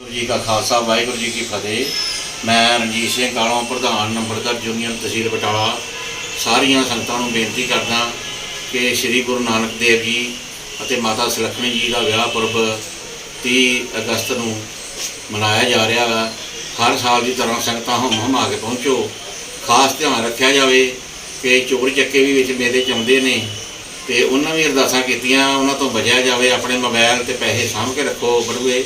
ਵਾਹਿਗੁਰੂ ਜੀ ਕਾ ਖਾਲਸਾ, ਵਾਹਿਗੁਰੂ ਜੀ ਕੀ ਫਤਿਹ। ਮੈਂ ਰਣਜੀਤ ਸਿੰਘ ਕਾਲੋਂ, ਪ੍ਰਧਾਨ ਨੰਬਰਦਾਰ ਯੂਨੀਅਨ ਤਹਿਸੀਲ ਬਟਾਲਾ। ਸਾਰੀਆਂ ਸੰਗਤਾਂ ਨੂੰ ਬੇਨਤੀ ਕਰਦਾ ਕਿ ਸ੍ਰੀ ਗੁਰੂ ਨਾਨਕ ਦੇਵ ਜੀ ਅਤੇ ਮਾਤਾ ਸੁਲੱਖਣੀ ਜੀ ਦਾ ਵਿਆਹ ਪੁਰਬ 30 ਅਗਸਤ ਨੂੰ ਮਨਾਇਆ ਜਾ ਰਿਹਾ ਹੈ। ਹਰ ਸਾਲ ਦੀ ਤਰ੍ਹਾਂ ਸੰਗਤਾਂ ਹਮ ਹਮ ਆ ਕੇ ਪਹੁੰਚੋ। ਖਾਸ ਧਿਆਨ ਰੱਖਿਆ ਜਾਵੇ ਕਿ ਚੋਰ ਚੱਕੇ ਵੀ ਵਿੱਚ ਮੇਲੇ ਚ ਆਉਂਦੇ ਨੇ ਤੇ ਉਹਨਾਂ ਵੀ ਅਰਦਾਸਾਂ ਕੀਤੀਆਂ, ਉਹਨਾਂ ਤੋਂ ਬਚਿਆ ਜਾਵੇ, ਆਪਣੇ ਮੋਬਾਈਲ ਤੇ ਪੈਸੇ ਸਾਂਭ ਕੇ ਰੱਖੋ, ਬੜੂਏ।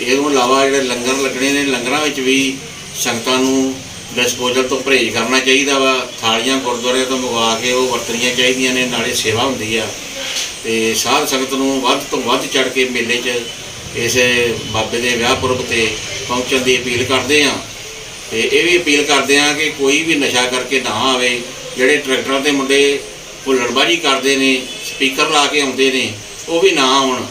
ਇਹ ਤੋਂ ਇਲਾਵਾ ਜਿਹੜੇ ਲੰਗਰ ਲੱਗਣੇ ਨੇ, ਲੰਗਰਾਂ ਵਿੱਚ ਵੀ ਸੰਗਤਾਂ ਨੂੰ ਡਿਸਪੋਜ਼ਲ ਤੋਂ ਪਰਹੇਜ਼ ਕਰਨਾ ਚਾਹੀਦਾ ਵਾ। ਥਾਲੀਆਂ ਗੁਰਦੁਆਰੇ ਤੋਂ ਮੰਗਵਾ ਕੇ ਉਹ ਵਰਤਣੀਆਂ ਚਾਹੀਦੀਆਂ ਨੇ, ਨਾਲੇ ਸੇਵਾ ਹੁੰਦੀ ਆ। ਤੇ ਸਾਧ ਸੰਗਤ ਨੂੰ ਵੱਧ ਤੋਂ ਵੱਧ ਚੜ ਕੇ ਮੇਲੇ 'ਚ ਇਸ ਬਾਬੇ ਦੇ ਵਿਆਹ ਪੁਰਬ ਤੇ ਪਹੁੰਚਣ ਦੀ ਅਪੀਲ ਕਰਦੇ ਆ। ਤੇ ਇਹ ਵੀ ਅਪੀਲ ਕਰਦੇ ਆ ਕਿ ਕੋਈ ਵੀ ਨਸ਼ਾ ਕਰਕੇ ਨਾ ਆਵੇ। ਜਿਹੜੇ ਟਰੈਕਟਰਾਂ ਦੇ ਮੁੰਡੇ ਹੁੱਲੜਬਾਜੀ ਕਰਦੇ ਨੇ, ਸਪੀਕਰ ਲਾ ਕੇ ਆਉਂਦੇ ਨੇ, ਉਹ ਵੀ ਨਾ ਆਉਣ।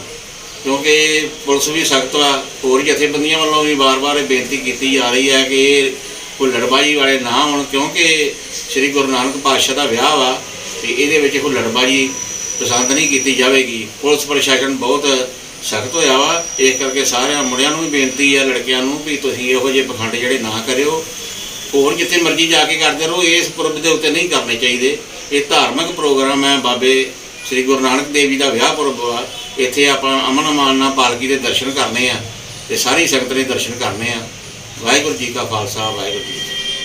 ਕਿਉਂਕਿ ਪੁਲਿਸ ਵੀ ਸਖਤ ਆ, ਹੋਰ ਜਥੇਬੰਦੀਆਂ ਵੱਲੋਂ ਵੀ ਵਾਰ-ਵਾਰ ਇਹ ਬੇਨਤੀ ਕੀਤੀ ਜਾ ਰਹੀ ਹੈ ਕਿ ਇਹ ਕੋਈ ਲੜਬਾਜ਼ੀ ਵਾਲੇ ਨਾ ਹੋਣ, ਕਿਉਂਕਿ ਸ੍ਰੀ ਗੁਰੂ ਨਾਨਕ ਪਾਤਸ਼ਾਹ ਦਾ ਵਿਆਹ ਵਾ ਤੇ ਇਹਦੇ ਵਿੱਚ ਕੋਈ ਲੜਬਾਜ਼ੀ ਪਸੰਦ ਨਹੀਂ ਕੀਤੀ ਜਾਵੇਗੀ। ਪੁਲਿਸ ਪ੍ਰਸ਼ਾਸਨ ਬਹੁਤ ਸਖਤ ਹੋਇਆ ਵਾ, ਇਸ ਕਰਕੇ ਸਾਰਿਆਂ ਮੁੰਡਿਆਂ ਨੂੰ ਵੀ ਬੇਨਤੀ ਹੈ, ਲੜਕਿਆਂ ਨੂੰ ਵੀ ਤੁਸੀਂ ਇਹੋ ਜਿਹੇ ਪਖੰਡ ਜਿਹੜੇ ਨਾ ਕਰਿਓ। ਹੋਰ ਜਿੱਥੇ ਮਰਜ਼ੀ ਜਾ ਕੇ ਕਰਦੇ ਰਹੋ, ਇਸ ਪੁਰਬ ਦੇ ਉੱਤੇ ਨਹੀਂ ਕਰਨੇ ਚਾਹੀਦੇ। ਇਹ ਧਾਰਮਿਕ ਪ੍ਰੋਗਰਾਮ ਹੈ, ਬਾਬੇ ਸ੍ਰੀ ਗੁਰੂ ਨਾਨਕ ਦੇਵ ਜੀ ਦਾ ਵਿਆਹ ਪੁਰਬ ਆ ਇੱਥੇ ਆਪਾਂ ਅਮਨ ਅਮਾਨ ਨਾਲ ਪਾਲਕੀ ਦੇ ਦਰਸ਼ਨ ਕਰਨੇ ਆ ਤੇ ਸਾਰੀ ਸੰਗਤ ਨੇ ਦਰਸ਼ਨ ਕਰਨੇ ਆ। ਵਾਹਿਗੁਰੂ ਜੀ ਕਾ ਖਾਲਸਾ, ਵਾਹਿਗੁਰੂ ਜੀ